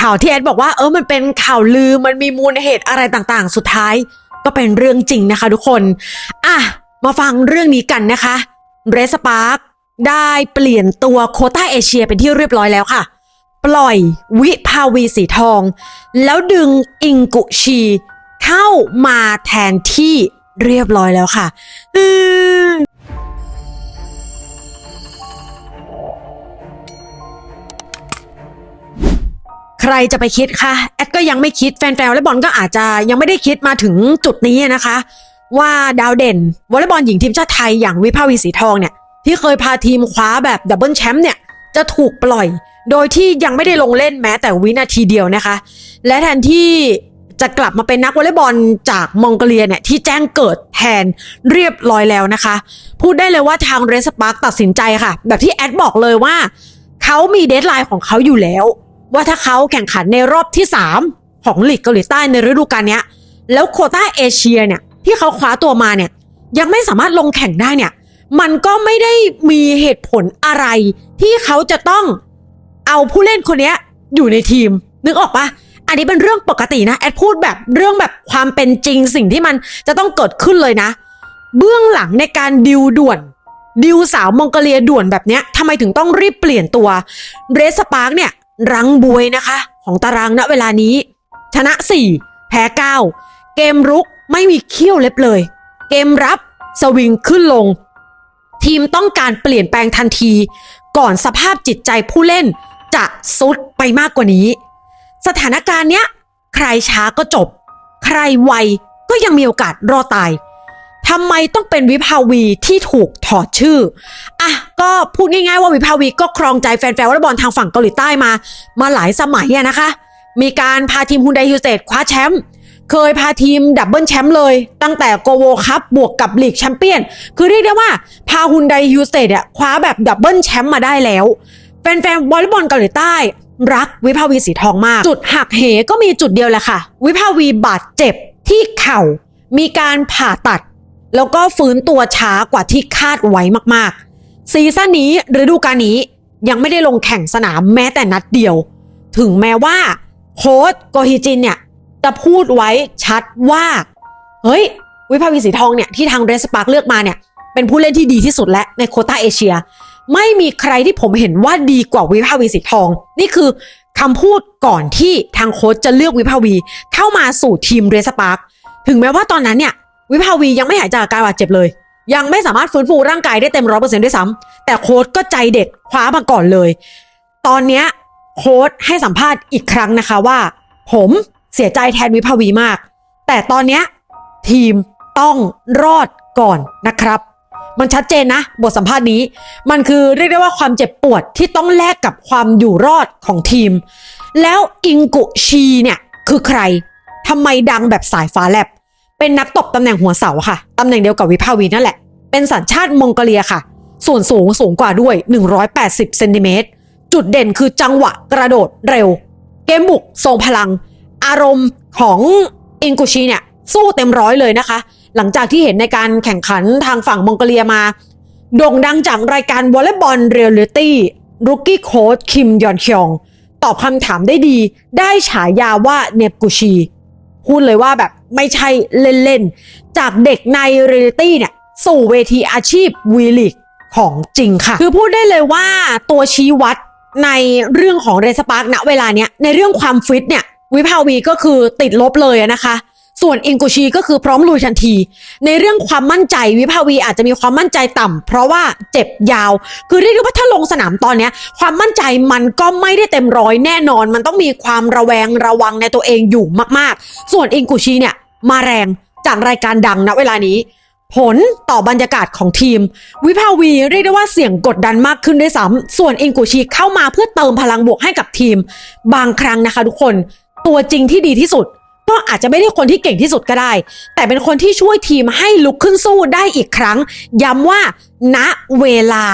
ข่าวที่แอดบอกว่าเออมันเป็นข่าวลือมันมีมูลเหตุอะไรต่างๆ สุดท้าย ก็เป็นเรื่องจริงนะคะทุกคนอะมาฟังเรื่องนี้กันนะคะเรสปาร์คได้เปลี่ยนตัวโคต้าเอเชียเป็นที่เรียบร้อยแล้วค่ะ ปล่อยวิภาวีสีทอง แล้วดึงอิงกุชี เข้ามาแทนที่เรียบร้อยแล้วค่ะ รจะไปคิดคะแอดก็ยังไม่คิดแฟนๆวอลเลย์บอลก็อาจจะยังไม่ได้คิดมาถึงจุดนี้นะคะ ว่าดาวเด่นวอลเลย์บอลหญิงทีมชาติไทยอย่างวิภาวีสีทองเนี่ยที่เคยพาทีมคว้าแบบดับเบิลแชมป์เนี่ยจะถูกปล่อย โดยที่ยังไม่ได้ลงเล่นแม้แต่วินาทีเดียวนะคะ และแทนที่จะกลับมาเป็นนักวอลเลย์บอลจากมองโกเลียเนี่ยที่แจ้งเกิดแทนเรียบร้อยแล้วนะคะ พูดได้เลยว่าทางเรสปาร์กตัดสินใจค่ะ แบบที่แอดบอกเลยว่า เขามีเดทไลน์ของเขาอยู่แล้ว ว่าถ้าเขาแข่งขันในรอบที่ 3 ของลีกเกาหลีใต้ในฤดูกาลนี้แล้วโคต้าเอเชียเนี่ยที่เขาคว้าตัวมาเนี่ยยังไม่สามารถลงแข่งได้เนี่ยมันก็ไม่ได้มีเหตุผลอะไร ที่เขาจะต้องเอาผู้เล่นคนนี้อยู่ในทีม นึกออกปะอันนี้เป็นเรื่องปกตินะแอดพูดแบบเรื่องแบบความเป็นจริงสิ่งที่มันจะต้องเกิดขึ้นเลยนะ เบื้องหลังในการดิวด่วนดิวสาวมองโกเลียด่วนแบบเนี้ยทำไมถึงต้องรีบเปลี่ยนตัวเรสปาร์กเนี่ย รังบวยนะคะ ของตารางณเวลานี้ ชนะ 4 แพ้ 9 เกมรุกไม่มีเขี้ยวเล็บเลย เกมรับสวิงขึ้นลง ทีมต้องการเปลี่ยนแปลงทันที ก่อนสภาพจิตใจผู้เล่นจะซุดไปมากกว่านี้ สถานการณ์เนี้ย ใครช้าก็จบ ใครไวก็ยังมีโอกาสรอดตาย ทำไมต้องเป็นวิภาวีที่ถูกถอดชื่ออะก็พูดง่ายๆว่าวิภาวีก็ครองใจแฟนๆวอลเลย์บอลทางฝั่งเกาหลีใต้มา มาหลายสมัยอะนะคะ มีการพาทีมฮุนไดยูเตดคว้าแชมป์เคยพาทีมดับเบิลแชมป์เลย ตั้งแต่โกโวคัพบวกกับลีกแชมเปี้ยน คือเรียกได้ว่า พาฮุนไดยูเต็ดอะคว้าแบบดับเบิลแชมป์มาได้แล้วแฟนๆวอลเลย์บอลเกาหลีใต้ รักวิภาวีสีทองมาก จุดหักเหก็มีจุดเดียวแหละค่ะ วิภาวีบาดเจ็บที่เข่า มีการผ่าตัด แล้วก็ฟื้นตัวช้ากว่าที่คาดไว้มากๆ ซีซั่นนี้ฤดูกาลนี้ยังไม่ได้ลงแข่งสนามแม้แต่นัดเดียว ถึงแม้ว่าโค้ชโกฮิจินเนี่ยจะพูดไว้ชัดว่า เฮ้ย วิภาวีสีทองเนี่ยที่ทางเรสปาร์กเลือกมาเนี่ย เป็นผู้เล่นที่ดีที่สุดและในโคต้าเอเชีย ไม่มีใครที่ผมเห็นว่าดีกว่าวิภาวีสีทอง นี่คือคำพูดก่อนที่ทางโค้ชจะเลือกวิภาวี เข้ามาสู่ทีมเรสปาร์กถึงแม้ว่าตอนนั้นเนี่ย วิภาวียังไม่หายจากอาการบาดเจ็บเลย ยังไม่สามารถฟื้นฟูร่างกายได้เต็มร้อยเปอร์เซ็นต์ด้วยซ้ำแต่โค้ชก็ใจเด็ดคว้ามาก่อนเลย ตอนเนี้ยโค้ชให้สัมภาษณ์อีกครั้งนะคะว่า ผมเสียใจแทนวิภาวีมาก แต่ตอนเนี้ยทีมต้องรอดก่อนนะครับ มันชัดเจนนะ บทสัมภาษณ์นี้ มันคือเรียกได้ว่าความเจ็บปวดที่ต้องแลกกับความอยู่รอดของทีม แล้วอิงกุชีเนี่ยคือใครทำไมดังแบบสายฟ้าแลบ เป็นนักตบตำแหน่งหัวเสาค่ะ ตำแหน่งเดียวกับวิภาวีนั่นแหละ เป็นสัญชาติมองโกเลียค่ะ ส่วนสูงสูงกว่าด้วย 180เซนติเมตร จุดเด่นคือจังหวะกระโดดเร็ว เกมบุกทรงพลัง อารมณ์ของอิงกุชีเนี่ยสู้เต็มร้อยเลยนะคะ หลังจากที่เห็นในการแข่งขันทางฝั่งมองโกเลียมาโด่งดังจากรายการวอลเลย์บอลเรียลลิตี้รุกกี้โค้ชคิมยอนคยอง ตอบคำถามได้ดี ได้ฉายาว่าเนบกุชี พูดเลยว่าแบบไม่ใช่เล่นๆ จากเด็กในเรียลิตี้เนี่ย สู่เวทีอาชีพวีลิกของจริงค่ะ คือพูดได้เลยว่าตัวชี้วัดในเรื่องของเรสปาร์กณเวลาเนี้ยในเรื่องความฟิตเนี่ย วิภาวีก็คือติดลบเลยนะคะ ส่วนอิงกุชีก็คือพร้อมลุยทันที ในเรื่องความมั่นใจวิภาวีอาจจะมีความมั่นใจต่ำเพราะว่าเจ็บยาว คือเรียกได้ว่าถ้าลงสนามตอนเนี้ย ความมั่นใจมันก็ไม่ได้เต็มร้อยแน่นอน มันต้องมีความระแวงระวังในตัวเองอยู่มากๆ ส่วนอิงกุชีเนี่ยมาแรงจากรายการดังณเวลานี้ ผลต่อบรรยากาศของทีม วิภาวีเรียกได้ว่าเสี่ยงกดดันมากขึ้นด้วยซ้ำส่วนอิงกุชีเข้ามาเพื่อเติมพลังบวกให้กับทีม บางครั้งนะคะทุกคน ตัวจริงที่ดีที่สุด ก็อาจจะไม่ได้คนที่เก่งที่สุดก็ได้ แต่เป็นคนที่ช่วยทีมให้ลุกขึ้นสู้ได้อีกครั้ง ย้ำว่าณเวลา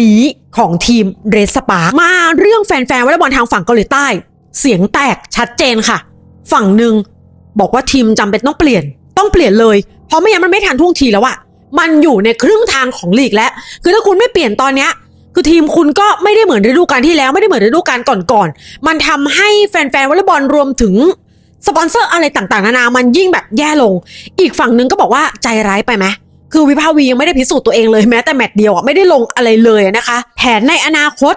นี้ของทีมเรสปาร์มาเรื่องแฟนๆวอลเลย์บอลทางฝั่งเกาหลีใต้ เสียงแตกชัดเจนค่ะ ฝั่งหนึ่งบอกว่าทีมจำเป็นต้องเปลี่ยน ต้องเปลี่ยนเลย เพราะไม่งั้นมันไม่ทันท่วงทีแล้วอะมันอยู่ในครึ่งทางของลีกแล้ว คือถ้าคุณไม่เปลี่ยนตอนเนี้ยคือทีมคุณก็ไม่ได้เหมือนฤดูกาลที่แล้วไม่ได้เหมือนฤดูกาลก่อนๆ มันทำให้แฟนๆวอลเลย์บอลรวมถึง สปอนเซอร์อะไรต่างๆนานามันยิ่งแบบแย่ลง อีกฝั่งหนึงก็บอกว่าใจร้ายไปไหมคือวิภาวียังไม่ได้พิสูจน์ตัวเองเลยแม้แต่แมตช์เดียวอะไม่ได้ลงอะไรเลยนะคะ แผนในอนาคต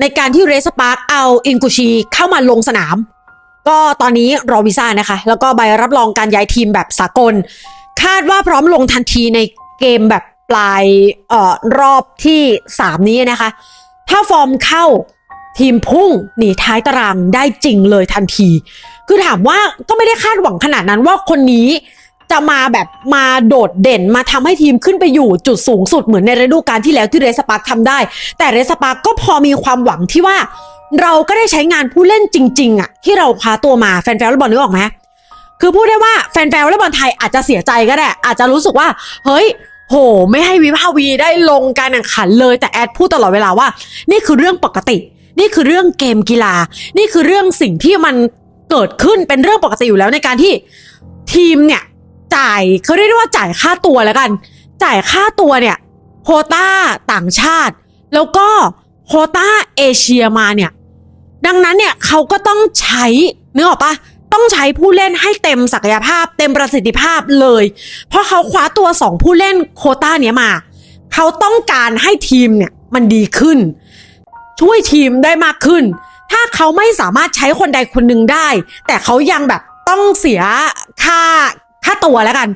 ในการที่เรสปาร์กเอาอินกุชีเข้ามาลงสนาม ก็ตอนนี้รอวีซ่านะคะ แล้วก็ใบรับรองการย้ายทีมแบบสากล คาดว่าพร้อมลงทันทีในเกมแบบปลายเอ่อรอบที่ 3 นี้นะคะ ถ้าฟอร์มเข้า ทีมพุ่งหนีท้ายตารางได้จริงเลยทันที คือถามว่าก็ไม่ได้คาดหวังขนาดนั้นว่าคนนี้จะมาแบบมาโดดเด่นมาทำให้ทีมขึ้นไปอยู่จุดสูงสุดเหมือนในฤดูกาลที่แล้วที่เรสปาร์กทำได้ แต่เรสปาร์กก็พอมีความหวังที่ว่า เราก็ได้ใช้งานผู้เล่นจริง ๆอะที่เราคว้าตัวมาแฟนๆวอลเลบอลนึกออกไหมคือพูดได้ว่าแฟนๆวอลเลบอลไทยอาจจะเสียใจก็ได้อาจจะรู้สึกว่า เฮ้ยโห ไม่ให้วิภาวีได้ลงการแข่งขันเลยแต่แอดพูดตลอดเวลาว่า นี่คือเรื่องปกติ นี่คือเรื่องเกมกีฬา นี่คือเรื่องสิ่งที่มันเกิดขึ้นเป็นเรื่องปกติอยู่แล้วในการที่ทีมเนี่ยจ่ายเขาเรียกได้ว่าจ่ายค่าตัวแล้วกัน จ่ายค่าตัวเนี่ยโคต้าต่างชาติ แล้วก็โคต้าเอเชียมาเนี่ย ดังนั้นเนี่ยเขาก็ต้องใช้เนึกออกปะต้องใช้ผู้เล่นให้เต็มศักยภาพ เต็มประสิทธิภาพเลย เพราะเขาคว้าตัวสองผู้เล่นโคต้าเนี้ยมา เขาต้องการให้ทีมเนี่ยมันดีขึ้น ช่วยทีมได้มากขึ้น ถ้าเขาไม่สามารถใช้คนใดคนหนึ่งได้ แต่เขายังแบบต้องเสียค่าค่าตัวแล้วกัน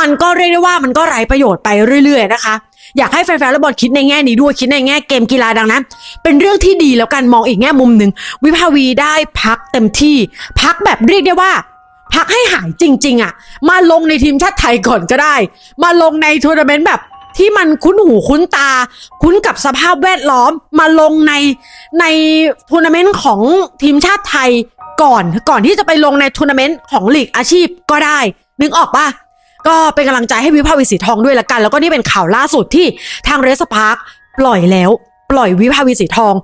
มันก็เรียกได้ว่ามันก็ไร้ประโยชน์ไปเรื่อย ๆ นะคะ อยากให้แฟนๆและบอลคิดในแง่นี้ด้วยคิดในแง่เกมกีฬาดังนั้น เป็นเรื่องที่ดีแล้วกันมองอีกแง่มุมหนึ่งวิภาวีได้พักเต็มที่ พักแบบเรียกได้ว่าพักให้หายจริง ๆอะ มาลงในทีมชาติไทยก่อนก็ได้ มาลงในทัวร์นาเมนต์แบบ ที่มันคุ้นหูคุ้นตา คุ้นกับสภาพแวดล้อมมาลงในในทัวร์นาเมนต์ของทีมชาติไทยก่อนก่อนที่จะไปลงในทัวร์นาเมนต์ของลีกอาชีพก็ได้ นึกออกปะก็เป็นกำลังใจให้วิภาวีสีทองด้วยละกัน แล้วก็นี่เป็นข่าวล่าสุดที่ทางเรสพาร์คปล่อยแล้ว ปล่อยวิภาวีสีทอง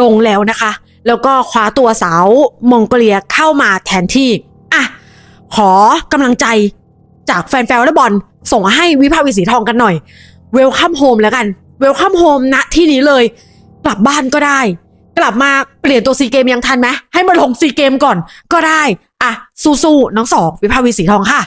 ลงแล้วนะคะ แล้วก็คว้าตัวสาวมองโกเลียเข้ามาแทนที่อะขอกำลังใจจากแฟนๆวอลเลย์บอลส่งให้วิภาวีสีทองกันหน่อย เวลคัมโฮมแล้วกัน เวลคัมโฮมณที่นี้เลย กลับบ้านก็ได้ กลับมาเปลี่ยนตัวซีเกมยังทันไหมให้มาลงซีเกมก่อนก็ได้ อะสู้ๆน้องสองวิภาวีสีทองค่ะ